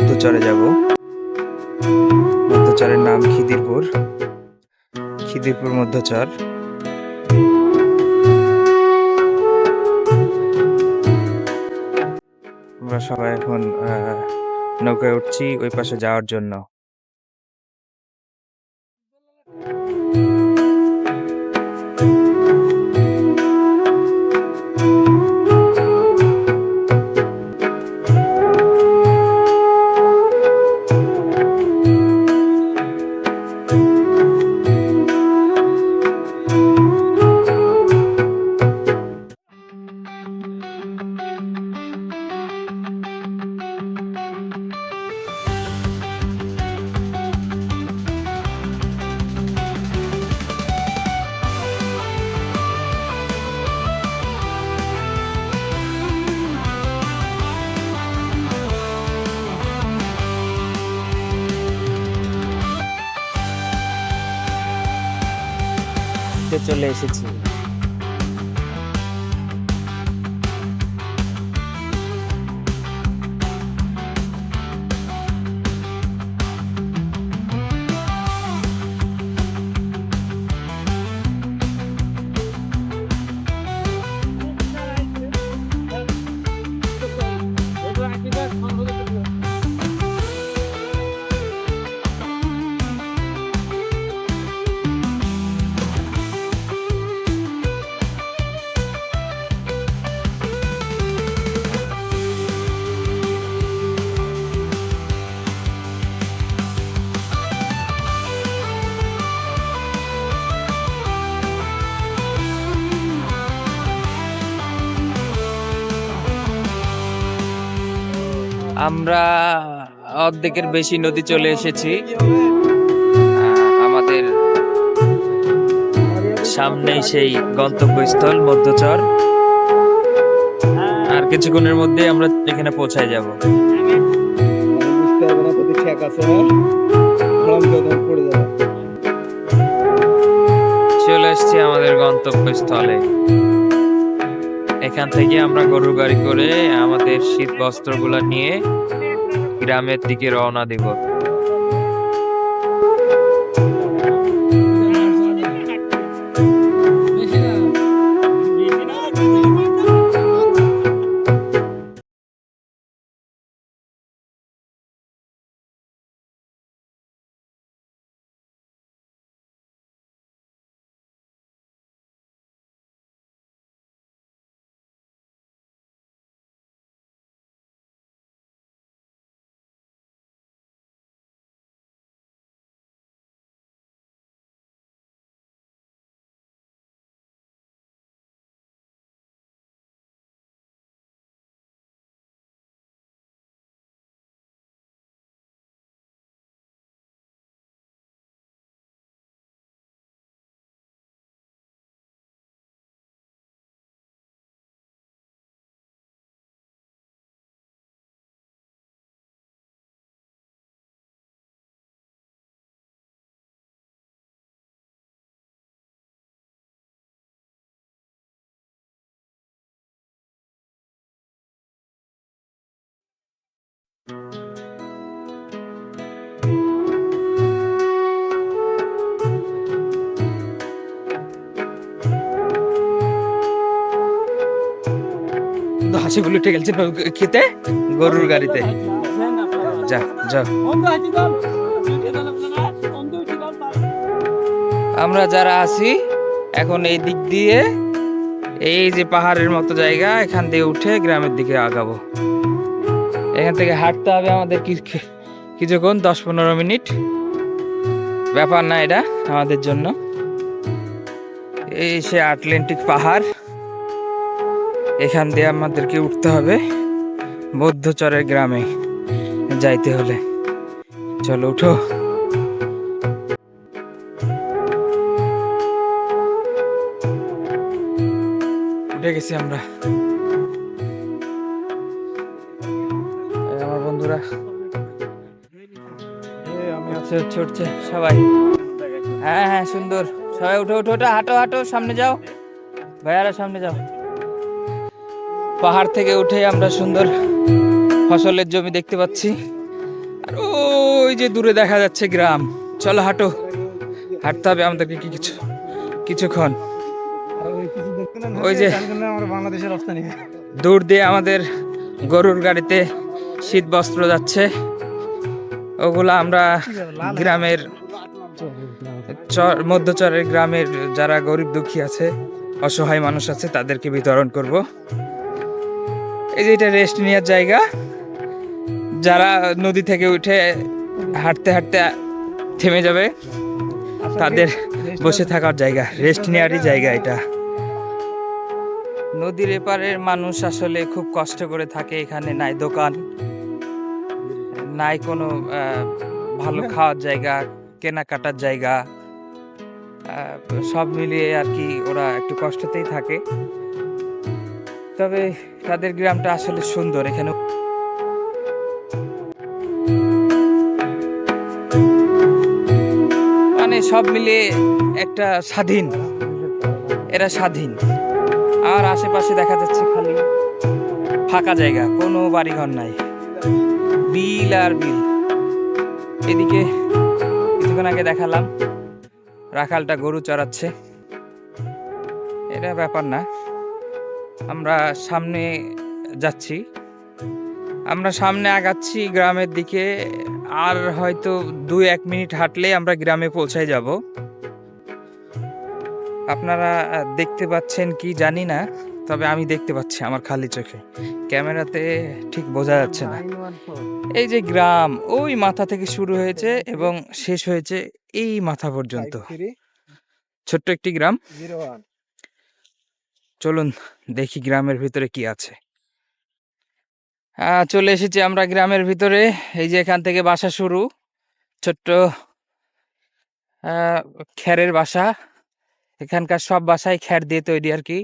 মধ্যচরে যাব। মধ্যচরের নাম খিদিরপুর। খিদিরপুর মধ্যচর। আমরা সবাই এখন নৌকায় উঠছি ওই পাশে যাওয়ার জন্য। চলে এসেছি আমরা অর্ধেকের বেশি নদী চলে এসেছি। আমাদের সামনেই সেই গন্তব্যস্থল, মধ্যচর। আর কিছুক্ষণের মধ্যে আমরা এখানে পৌঁছায় যাব। চলে এসেছি আমাদের গন্তব্যস্থলে। এখান থেকে আমরা গরু গাড়ি করে আমাদের শীত বস্ত্রগুলো নিয়ে গ্রামের দিকে রওনা দিব। হাসিগুলো উঠে গেছে খেতে? গরুর গাড়িতে। যা যা। আমরা যারা আছি, এখন এই দিক দিয়ে, এই যে পাহাড়ের মতো জায়গা, এখান দিয়ে উঠে গ্রামের দিকে আগাবো। এখান থেকে হাঁটতে হবে আমাদের কিছুক্ষণ, দশ পনেরো মিনিট। ব্যাপার না এটা আমাদের জন্য। এই সে আটলান্টিক পাহাড়, এখান দিয়ে আমাদেরকে উঠতে হবে বৌদ্ধচরের গ্রামে যাইতে হলে। চলো উঠো। উঠে গেছি আমরা। উঠছে উঠছে সবাই। হ্যাঁ হ্যাঁ সুন্দর। সবাই উঠো উঠো উঠো হাঁটো হাঁটো, সামনে যাও। ভাইয়ারা, সামনে যাও। পাহাড় থেকে উঠে আমরা সুন্দর ফসলের জমি দেখতে পাচ্ছি। আর ওই যে দূরে দেখা যাচ্ছে গ্রাম। চলো, হাঁটো। হাঁটতে হবে আমাদেরকে কি কিছু, কিছুক্ষণ। ওই যে বাংলাদেশের দূর দিয়ে আমাদের গরুর গাড়িতে শীত বস্ত্র যাচ্ছে। ওগুলা আমরা গ্রামের চর, মধ্যচরের গ্রামের যারা গরিব দুঃখী আছে, অসহায় মানুষ আছে, তাদেরকে বিতরণ করব। এই যে এটা রেস্ট নেওয়ার জায়গা। যারা নদী থেকে উঠে হাঁটতে হাঁটতে থেমে যাবে, তাদের বসে থাকার জায়গা। রেস্ট নেওয়ারই জায়গা এটা। নদীর এপারের মানুষ আসলে খুব কষ্ট করে থাকে, এখানে নাই দোকান। নাই কোনো ভালো খাওয়ার জায়গা, কেনাকাটার জায়গা সব মিলিয়ে আর কি ওরা একটু কষ্টতেই থাকে। তবে তাদের গ্রামটা আসলে সুন্দর, এখানে মানে সব মিলিয়ে একটা স্বাধীন, এরা স্বাধীন। আর আশেপাশে দেখা যাচ্ছে খালি ফাঁকা জায়গা, কোনো বাড়িঘর নাই। বিল আর বিল। এদিকে কিছুক্ষণ আগে দেখালাম, রাখালটা গরু চড়াচ্ছে। এটা ব্যাপার না। আমরা সামনে যাচ্ছি। আমরা সামনে আগাচ্ছি গ্রামের দিকে, আর হয়তো দুই এক মিনিট হাঁটলে আমরা গ্রামে পৌঁছায় যাব। আপনারা দেখতে পাচ্ছেন কি জানি না। তবে আমি দেখতে পাচ্ছি আমার খালি চোখে। ক্যামেরাতে ঠিক বোঝা যাচ্ছে না। এই যে গ্রাম, ওই মাথা থেকে শুরু হয়েছে এবং শেষ হয়েছে এই মাথা পর্যন্ত। ছোট্ট একটি গ্রাম। চলুন দেখি গ্রামের ভিতরে কি আছে। চলে এসেছি আমরা গ্রামের ভিতরে। এই যে এখান থেকে বাসা শুরু। ছোট্ট খ্যারের বাসা। এখানকার সব বাসায় খ্যার দিয়ে তৈরি আর কি।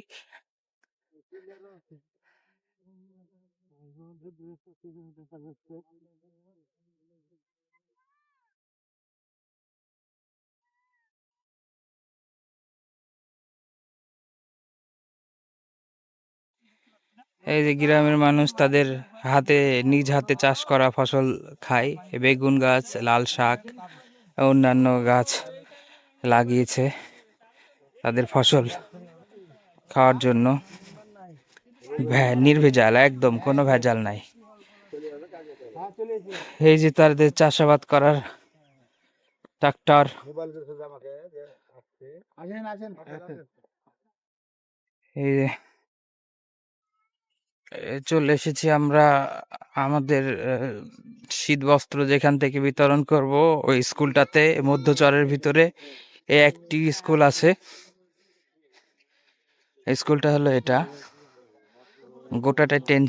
এই যে গ্রামের মানুষ তাদের হাতে, নিজ হাতে চাষ করা ফসল খায়। বেগুন গাছ, লাল শাক, অন্যান্য গাছ লাগিয়েছে তাদের ফসল খাওয়ার জন্য। নির্ভেজাল, একদম কোনো ভেজাল নাই। এই যে তাদের চাষাবাদ করার ট্রাক্টর। এই যে চলে এসেছি আমরা আমাদের শীত বস্ত্র যেখান থেকে বিতরণ করব ওই স্কুলটাতে মধ্যচরের ভিতরে। এ একটি স্কুল আছে। স্কুলটা হলো এটা। গোটাটা টেন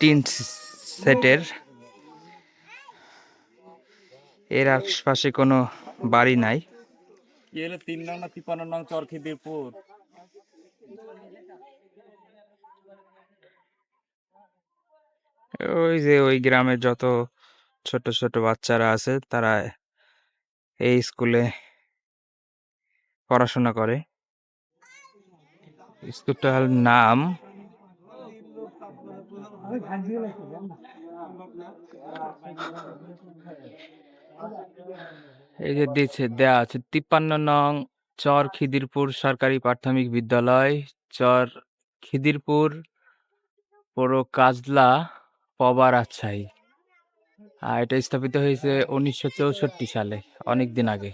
টিন সেটের। এর আশপাশে কোনো বাড়ি নাই। এলে তিন নং না তিপ্পান্ন নং চরখিদিরপুর। ওই যে ওই গ্রামের যত ছোট ছোট বাচ্চারা আছে তারা এই স্কুলে পড়াশোনা করে। স্কুলটার নাম এই যে দিচ্ছে, দেয়া আছে তিপ্পান্ন নং চর খিদিরপুর সরকারি প্রাথমিক বিদ্যালয়। চর খিদিরপুর, পৌর কাজলা, পবার আচ্ছাই। আর এটা স্থাপিত হয়েছে উনিশশো চৌষট্টি সালে, অনেক দিন আগে।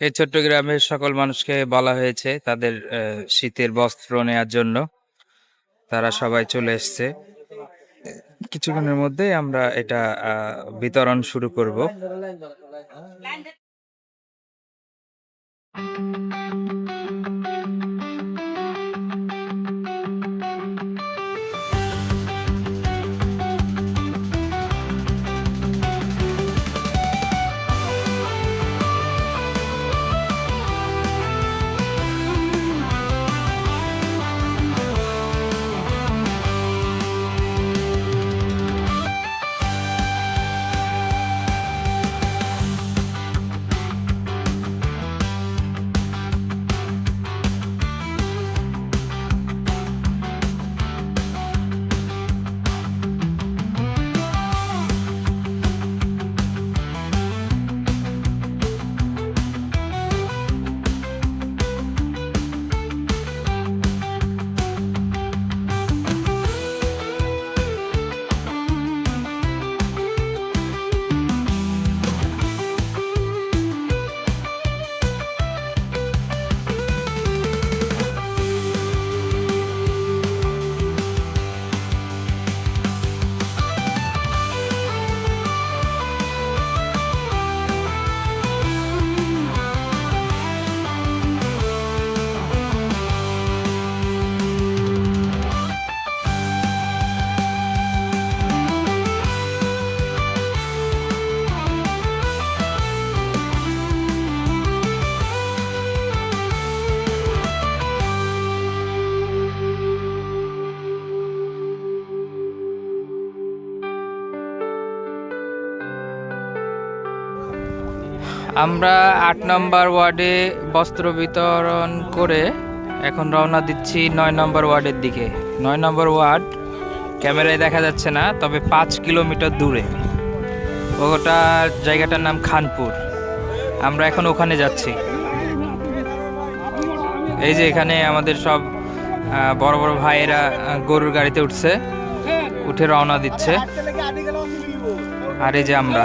এই ছোট্ট গ্রামের সকল মানুষকে বলা হয়েছে তাদের শীতের বস্ত্র নেয়ার জন্য। তারা সবাই চলে এসছে। কিছুক্ষণের মধ্যেই আমরা এটা বিতরণ শুরু করব। আমরা আট নম্বর ওয়ার্ডে বস্ত্র বিতরণ করে এখন রওনা দিচ্ছি নয় নম্বর ওয়ার্ডের দিকে। নয় নম্বর ওয়ার্ড ক্যামেরায় দেখা যাচ্ছে না, তবে পাঁচ কিলোমিটার দূরে। ওটা জায়গাটার নাম খানপুর। আমরা এখন ওখানে যাচ্ছি। এই যে এখানে আমাদের সব বড় বড় ভাইয়েরা গরুর গাড়িতে উঠছে, উঠে রওনা দিচ্ছে। আর এই যে আমরা।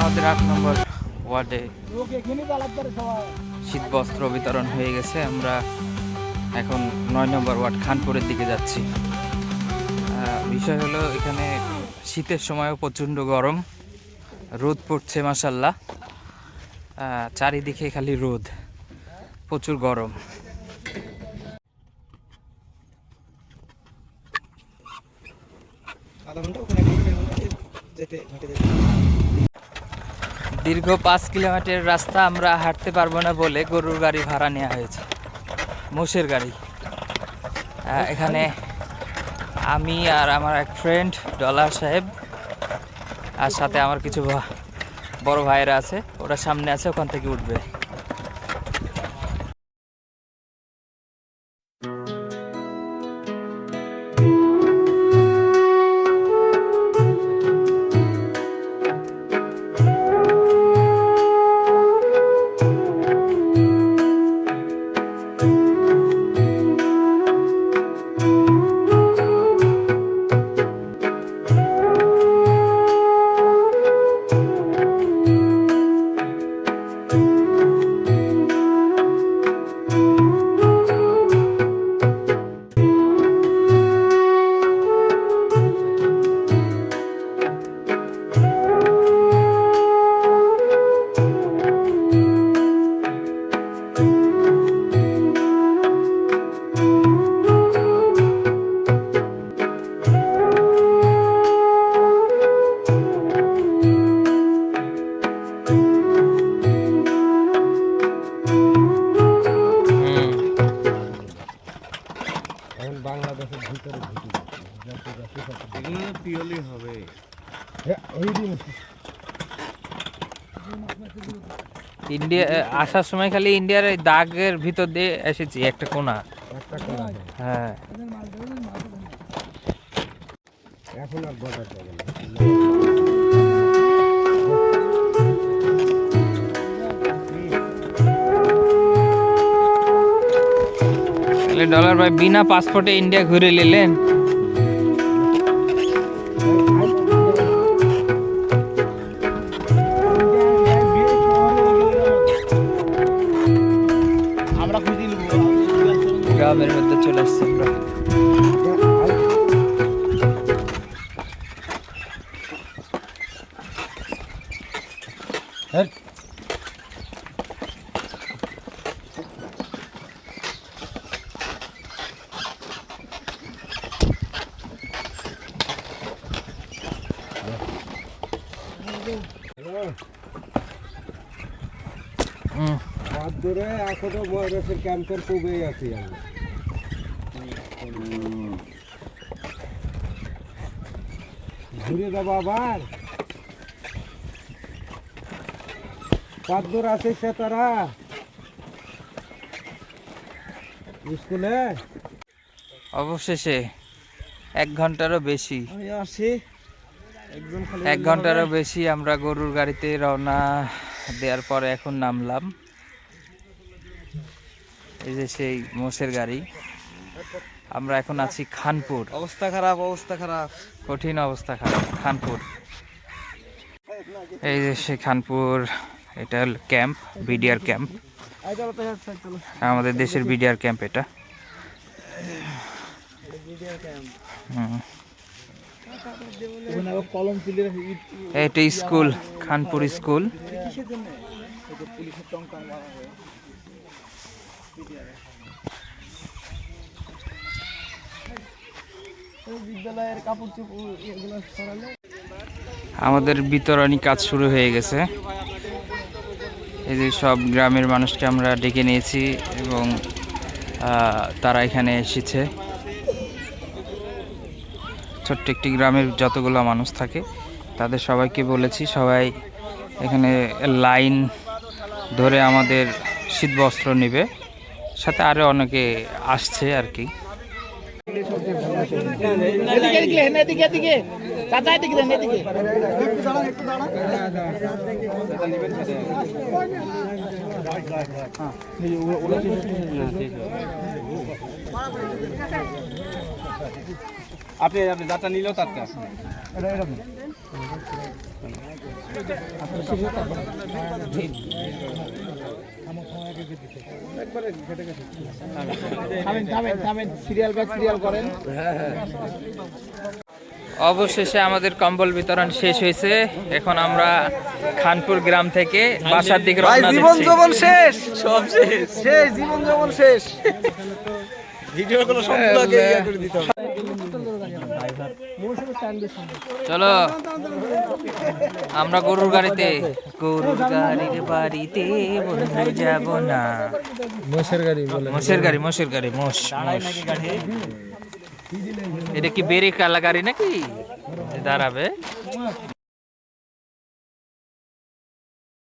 আমাদের আট নম্বর ওয়ার্ডে শীত বস্ত্র বিতরণ হয়ে গেছে। আমরা এখন নয় নম্বর ওয়ার্ড খানপুরের দিকে যাচ্ছি। বিষয় হলো এখানে শীতের সময়ও প্রচণ্ড গরম। রোদ পড়ছে মাসাল্লাহ চারিদিকে খালি রোদ। প্রচুর গরম। আধা ঘণ্টা ওখানে যেতে হেঁটে যেতে। দীর্ঘ পাঁচ কিলোমিটার রাস্তা আমরা হাঁটতে পারব না বলে গরুর গাড়ি ভাড়া নেওয়া হয়েছে। মোষের গাড়ি। এখানে আমি আর আমার এক ফ্রেন্ড ডলার সাহেব, আর সাথে আমার কিছু বড় ভাইয়েরা আছে। ওরা সামনে আছে, ওখান থেকে উঠবে। এখন বাংলাদেশের ভিতরে ঢুকে এগুলো পিওলি হবে। ওই দিন ইন্ডিয়া আসার সময় খালি ইন্ডিয়ার এই দাগের ভিতর দিয়ে এসেছি একটা কোনা। একটা হ্যাঁ। এখন আর বর্ডার যাবে না। ডলার ভাই বিনা পাসপোর্টে ইন্ডিয়া ঘুরে নিলেন। হাত ধরে এখনও আছি আমি ঘুরে যাব আবার। কদ্দূর আছে সে তারা। স্কুলে? অবশেষে এক ঘন্টারও বেশি। আমি আসি। এক ঘন্টারও বেশি আমরা গরুর গাড়িতে রওনা দেওয়ার পরে এখন নামলাম। এই যে সেই মোষের গাড়ি। আমরা এখন আছি খানপুর। অবস্থা খারাপ অবস্থা খারাপ। কঠিন অবস্থা খারাপ খানপুর। এই যে সেই খানপুর এটা হল ক্যাম্প বিডিআর ক্যাম্প। আমাদের দেশের বিডিআর ক্যাম্প এটা। হুম। ওখানে আবার কলম তুলে এটা স্কুল, খানপুর স্কুল। আমাদের বিতরণী কাজ শুরু হয়ে গেছে। এই যে সব গ্রামের মানুষকে আমরা ডেকে নিয়েছি এবং তারা এখানে এসেছে। ছোট্ট একটি গ্রামের যতগুলো মানুষ থাকে, তাদের সবাইকে বলেছি, সবাই এখানে লাইন ধরে আমাদের শীত বস্ত্র নেবে। সাথে আরও অনেকে আসছে আর কি। আপনি আপনি যাত্রা নিলেও তারটা করেন। অবশেষে আমাদের কম্বল বিতরণ শেষ হয়েছে। এখন আমরা খানপুর গ্রাম থেকে বাসার দিকে জীবন দিচ্ছি। শেষ। সব শেষ। শেষ জীবন যৌবন শেষ। ভিডিও গুলো সবগুলো ইয়ে করে দিতে হবে। চলো। আমরা গরুর গাড়িতে। গরুর গাড়ির বাড়িতে বন্ধু যাব না। মোষের গাড়ি বলে। মোষের গাড়ি মোষের গাড়ি মোষ মোষ। এটা কি বেরে কালা গাড়ি নাকি? দাঁড়াবে।